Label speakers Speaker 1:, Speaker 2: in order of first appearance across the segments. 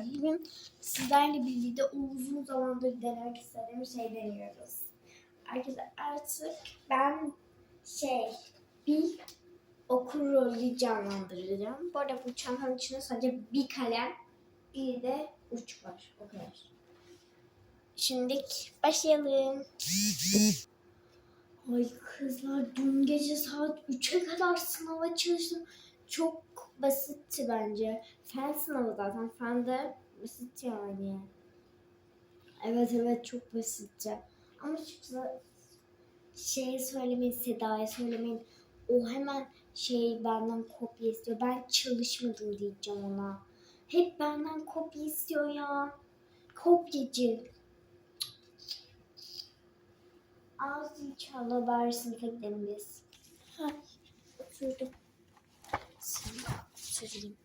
Speaker 1: Bugün sizlerle birlikte uzun zamandır denemek istediğim şey deniyoruz. Arkadaşlar artık ben şey bir okur rolü canlandıracağım. Bu arada bu çantanın içinde sadece bir kalem, bir de uç var. O kadar. Şimdi başlayalım. Ay kızlar dün gece saat 3'e kadar sınava çalıştım. Çok basitti bence. Fen sınavı zaten. Fen de basit yani. Evet evet çok basitti. Ama şu şey söylemeyin, Seda'ya söylemeyin. O hemen şey benden kopya istiyor. Ben çalışmadım diyeceğim ona. Hep benden kopya istiyor ya. Kopyacı. Az inşallah bari sınıfa gidelim biz. Ha, oturdum. Şimdi oturayım.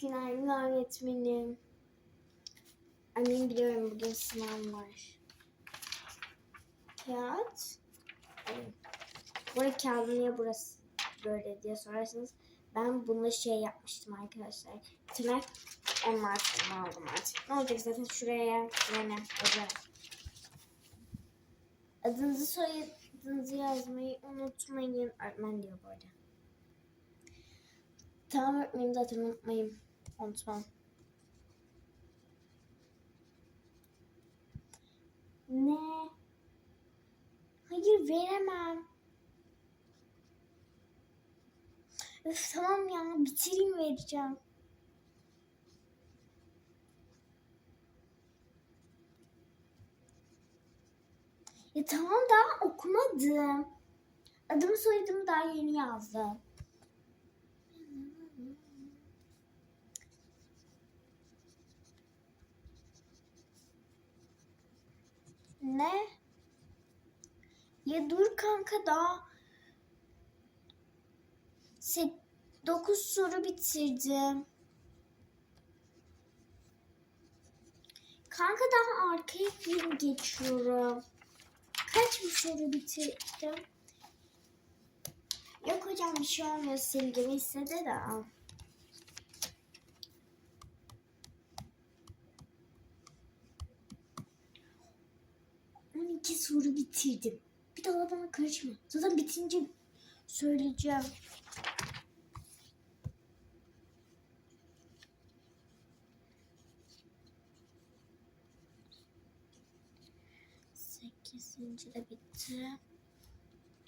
Speaker 1: Günaydın öğretmenim. Annem biliyorum bugün sınav var. Kağıt. Evet. Bu arada kağıdın niye burası böyle diye sorarsanız ben bunu şey yapmıştım arkadaşlar. Tırnak onlar sonra aldım artık. Ne olacak zaten şuraya yani özel. Adınızı soyadınızı yazmayı unutmayın. Öğretmen diyor bu arada. Tamam öğretmenim zaten unutmayın. Unutmam. Ne? Hayır veremem. Öf tamam ya bitireyim vereceğim. Ya tamam daha okumadım. Adımı soyadımı daha yeni yazdım. Ne? Ya dur kanka daha 9 soru bitirdim. Kanka daha arkaya bir geçiyorum. Kaç bir soru bitirdim? Yok hocam bir şey olmuyor silgimi istedi de. On iki soru bitirdim. Bir daha bana karışma. Zaten bitince söyleyeceğim. Sekizinci de bitti.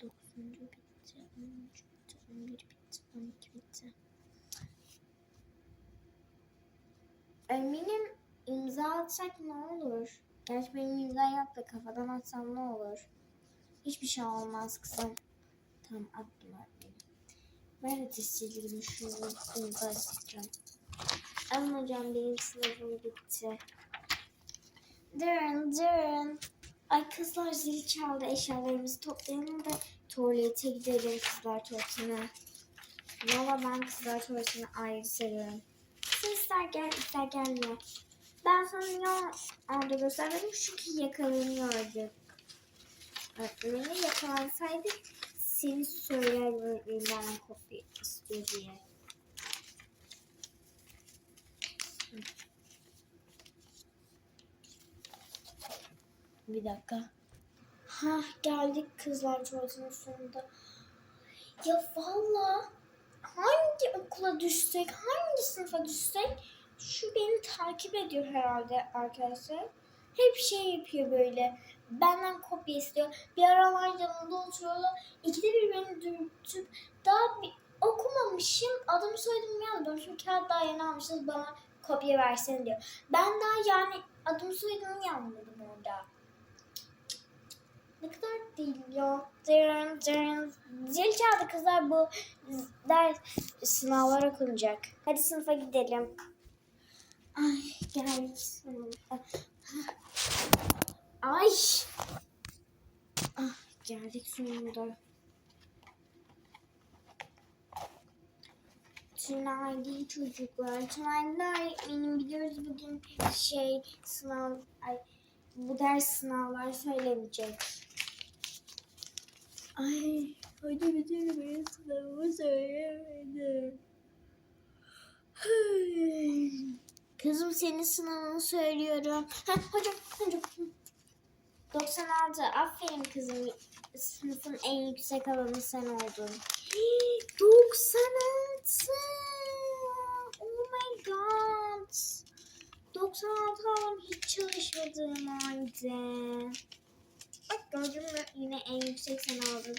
Speaker 1: Dokuzuncu bitti. On üç bitti. On bir bitti. On iki bitti. Eminim imza atsak ne olur? Gerçi benim imza yok da kafadan atsam ne olur? Hiçbir şey olmaz kızım. Tamam attım öğretmenim. Ben de tescillerimi şunu imza atacağım. Ama hocam benim sınavım bitti. Durun durun. Ay kızlar zil çaldı. Eşyalarımızı toplayalım da tuvalete gidelim kızlar tuvaletine. Valla ben kızlar tuvaletini ayrı seviyorum. Sen ister gel ister gelme. Ben sana ya orada göstermedim çünkü yakalanıyordu. Öğretmenine yakalansaydı seni söyler öğretmenim bana kopya istiyor diye. Bir dakika. Ha geldik kızlar tuvaletinin sonunda. Ya valla hangi okula düşsek, hangi sınıfa düşsek şu beni takip ediyor herhalde arkadaşlar. Hep şey yapıyor böyle. Benden kopya istiyor. Bir aralar yanımda oturuyorlar. İkide bir beni dürtüp daha bir okumamışım. Adımı soyadımı yazdım. Şu kağıt daha yeni almışsınız bana kopya versene diyor. Ben daha yani adımı soyadımı yazmadım orada. Ne kadar değil ya. Dırın dırın. Zil çaldı kızlar bu ders sınavlar okunacak. Hadi sınıfa gidelim. Ay geldik sınıfa. Ay. Ah, geldik sonunda. Tünaydın çocuklar. Tünaydın öğretmenim. Biliyoruz bugün şey sınav, ay, bu ders sınavlar söylemeyecek. Ay hadi bütün benim sınavımı söylemedim. Ay. Kızım senin sınavını söylüyorum. Heh, hocam hocam. 96. Aferin kızım. Sınıfın en yüksek alanı sen oldun. 96. çalışmadığım halde. Bak gördün mü yine en yüksek sen aldın.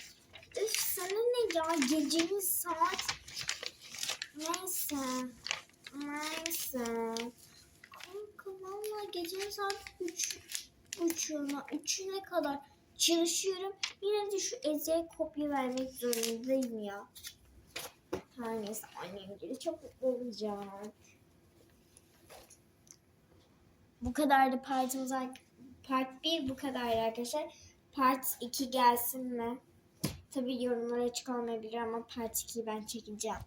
Speaker 1: Üf sana ne ya gecenin saat. Neyse. Neyse. Kanka valla gecenin saat 3 buçuğuna, üçüne kadar çalışıyorum. Yine de şu Eze'ye kopya vermek zorundayım ya. Her neyse annem gibi çok mutlu olacak. Bu kadar da partimiz ar- part 1 bu kadar arkadaşlar. Part 2 gelsin mi? Tabii yorumlara açık olmayabilir ama part 2'yi ben çekeceğim.